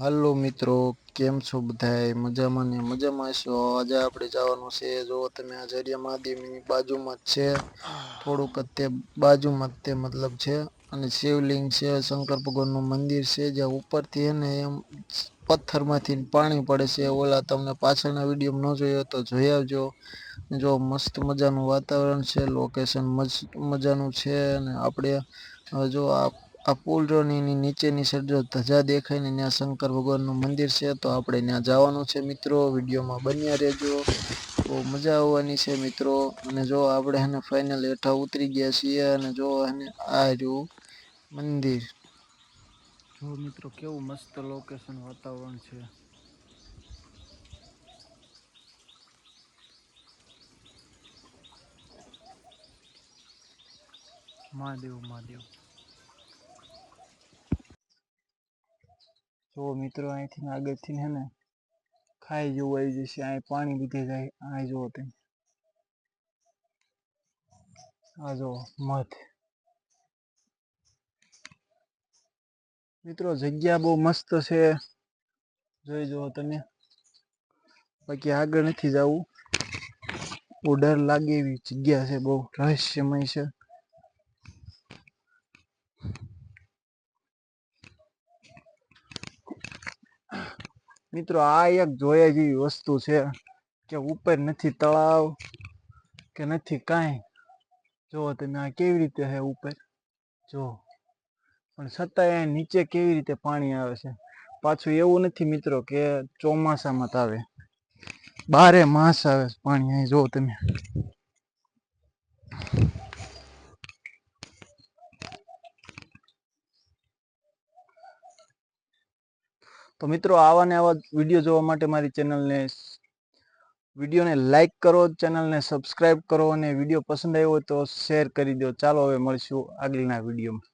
હાલો મિત્રો, કેમ છો બધાય? મજામાં ને મજામાં છો આજે આપણે જવાનું છે, જો તમે આ જરિયા મહાદેવની બાજુમાં જ છે. થોડુંક જ તે બાજુમાં જ તે મતલબ છે. અને શિવલિંગ છે, શંકર ભગવાનનું મંદિર છે, જ્યાં ઉપરથી એને એમ પથ્થરમાંથી પાણી પડે છે. ઓલા તમને પાછળના વીડિયો ન જોયો તો જોઈ આવજો. જો મસ્ત મજાનું વાતાવરણ છે લોકેશન મજાનું છે અને આપણે, જો આ આ પુલ જો નીચેની સાઈડ જો ધજા દેખાય ને ત્યાં શંકર ભગવાનનું મંદિર છે, તો આપણે ત્યાં જવાનું છે મિત્રો. વિડીયોમાં બન્યા રહેજો. બહુ મજા આવવાની છે મિત્રો. અને જો આપણે એને ફાઇનલ હેઠા ઉતરી ગયા છીએ અને જો એને આ રહ્યું મંદિર. જો મિત્રો કેવું મસ્ત લોકેશન વાતાવરણ છે. મહાદેવ મહાદેવ. જો મિત્રો, અહીંથી આગળથી હે ને, ખાઈ જેવું આવી જશે, અહીં પાણી લીધે જાય અહીં જુઓ તમે. આ જો મધ. મિત્રો, જગ્યા બહુ મસ્ત છે. જોઈ જુઓ તમે. બાકી આગળ નથી જવું. બહુ ડર લાગે એવી જગ્યા છે, બહુ રહસ્યમય છે. મિત્રો, આ એક જોયા જેવી વસ્તુ છે કે ઉપર નથી તળાવ, કે નથી કાંઈ. જો તમે આ કેવી રીતે છે ઉપર? જો પણ છતાંય નીચે કેવી રીતે પાણી આવે છે? પાછું એવું નથી મિત્રો કે ચોમાસામાં આવે. બારે માસ આવે પાણી અહીં જો તમે. તો મિત્રો આવા ને આવા વીડિયો જોવા માટે મારી ચેનલને વિડીયોને લાઈક કરો ચેનલને સબસ્ક્રાઈબ કરો અને વીડિયો પસંદ આવ્યો હોય તો શેર કરી દો. ચાલો હવે મળીશું આગળના વિડીયોમાં.